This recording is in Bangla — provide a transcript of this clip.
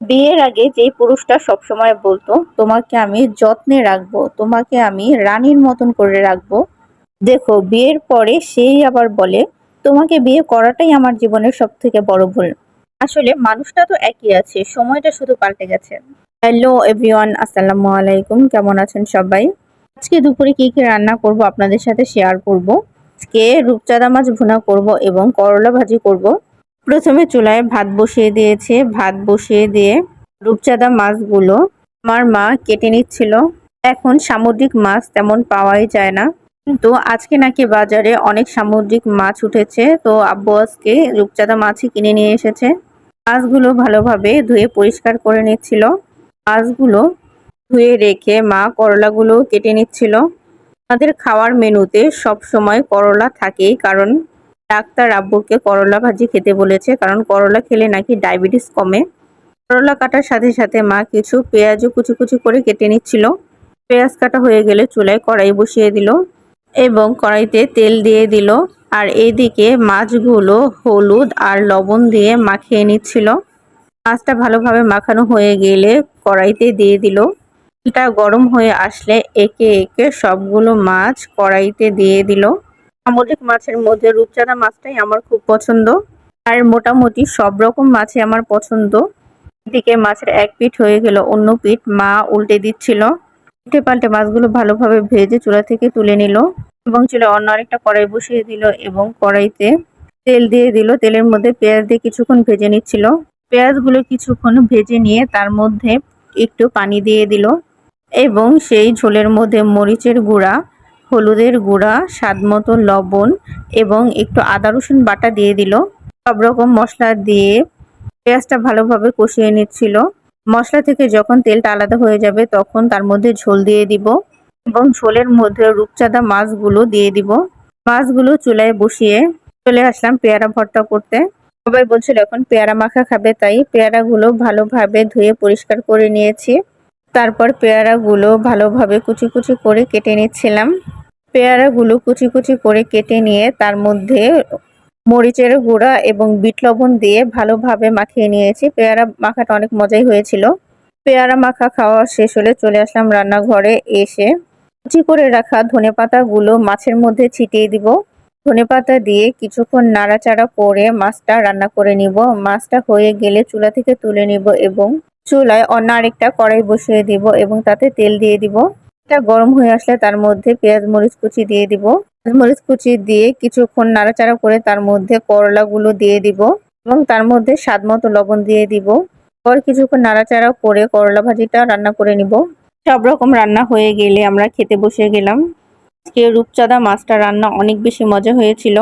বিয়ের আগে যেই পুরুষটা সবসময় বলতো, তোমাকে আমি যত্নে রাখব, তোমাকে আমি রানীর মতন করে রাখব। দেখো, বিয়ের পরে সেই আবার বলে, তোমাকে বিয়ে করাটাই আমার জীবনের সব থেকে বড় ভুল। আসলে মানুষটা তো একই আছে, সময়টা শুধু পাল্টে গেছে। হ্যালো এভরিওয়ান আসসালামু আলাইকুম, কেমন আছেন সবাই? আজকে দুপুরে কি কি রান্না করব আপনাদের সাথে শেয়ার করব। আজকে রূপচাঁদা মাছ ভুনা করব এবং করলা ভাজি করব। প্রথমে চুলায় ভাত বসিয়ে দিয়েছে। ভাত বসিয়ে দিয়ে রূপচাঁদা মাছগুলো আমার মা কেটে নিচ্ছিল। এখন সামুদ্রিক মাছ তেমন পাওয়াই যায় না। কিন্তু আজকে নাকি বাজারে অনেক সামুদ্রিক মাছ উঠেছে। তো আব্বু আজকে রূপচাঁদা মাছই কিনে নিয়ে এসেছে। মাছগুলো ভালোভাবে ধুয়ে পরিষ্কার করে নিচ্ছিল। মাছগুলো ধুয়ে রেখে মা করলাগুলো কেটে নিচ্ছিল। আমাদের খাওয়ার মেনুতে সব সময় করলা থাকেই, কারণ ডাক্তার আব্বুকে করলা ভাজি খেতে বলেছে, কারণ করলা খেলে নাকি ডায়াবেটিস কমে। করলা কাটার সাথে সাথে মা কিছু পেঁয়াজও কুচি কুচি করে কেটে নিচ্ছিল। পেঁয়াজ কাটা হয়ে গেলে চুলায় কড়াই বসিয়ে দিল এবং কড়াইতে তেল দিয়ে দিল আর এদিকে মাছগুলো হলুদ আর লবণ দিয়ে মাখিয়ে নিচ্ছিল। মাছটা ভালোভাবে মাখানো হয়ে গেলে কড়াইতে দিয়ে দিল। তেলটা গরম হয়ে আসলে একে একে সবগুলো মাছ কড়াইতে দিয়ে দিল। সামুদ্রিক মাছের মধ্যে রূপচাঁদা মাছটাই আমার খুব পছন্দ। আর মোটামুটি সব রকম মাছই আমার পছন্দ। এদিকে মাছের এক পিঠ হয়ে গেল, অন্য পিঠ মা উল্টে দিচ্ছিল। উল্টে পাল্টে মাছগুলো ভালোভাবে ভেজে চুলা থেকে তুলে নিল এবং চুলা অন্য আরেকটা কড়াই বসিয়ে দিল এবং কড়াইতে তেল দিয়ে দিল। তেলের মধ্যে পেঁয়াজ দিয়ে কিছুক্ষণ ভেজে নিচ্ছিল। পেঁয়াজগুলো কিছুক্ষণ ভেজে নিয়ে তার মধ্যে একটু পানি দিয়ে দিল এবং সেই ঝোলের মধ্যে মরিচের গুঁড়া হলুদের গুঁড়া, স্বাদ মতো লবণ এবং একটু আদা, রসুন বাটা দিয়ে দিল। সব রকম মশলা দিয়ে পেঁয়াজটা ভালোভাবে কষিয়ে নিচ্ছিল। মশলা থেকে যখন তেলটা আলাদা হয়ে যাবে তখন তার মধ্যে ঝোল দিয়ে দিব এবং ঝোলের মধ্যে রূপচাঁদা মাছগুলো দিয়ে দিব। মাছগুলো চুলায় বসিয়ে চলে আসলাম পেয়ারা ভর্তা করতে। সবাই বলছিল, এখন পেয়ারা মাখা খাবে। তাই পেয়ারাগুলো ভালোভাবে ধুয়ে পরিষ্কার করে নিয়েছি। তারপর পেয়ারাগুলো ভালোভাবে কুচি কুচি করে কেটে নিচ্ছিলাম। পেয়ারাগুলো কুচি কুচি করে কেটে নিয়ে তার মধ্যে মরিচের গুঁড়া এবং বিট লবণ দিয়ে ভালোভাবে মাখিয়ে নিয়েছি। পেয়ারা মাখাটা অনেক মজাই হয়েছিল। পেয়ারা মাখা খাওয়া শেষ হলে চলে আসলাম রান্নাঘরে এসে। কুচি করে রাখা ধনে পাতাগুলো মাছের মধ্যে ছিটিয়ে দিব। ধনে পাতা দিয়ে কিছুক্ষণ নাড়াচাড়া করে মাছটা রান্না করে নিব। মাছটা হয়ে গেলে চুলা থেকে তুলে নিব এবং চুলায় অন্য আরেকটা কড়াই বসিয়ে দিব এবং তাতে তেল দিয়ে দিব। এটা গরম হয়ে আসলে তার মধ্যে পেঁয়াজ মরিচ কুচি দিয়ে দিব। মরিচ কুচি দিয়ে কিছুক্ষণ নাড়াচাড়া করে তার মধ্যে করলাগুলো দিয়ে দিব এবং তার মধ্যে স্বাদ মতো লবণ দিয়ে দিব। পর কিছুক্ষণ নাড়াচাড়া করে করলা ভাজিটা রান্না করে নিব। সব রকম রান্না হয়ে গেলে আমরা খেতে বসে গেলাম। আজকে রূপচাঁদা মাছটা রান্না অনেক বেশি মজা হয়েছিল।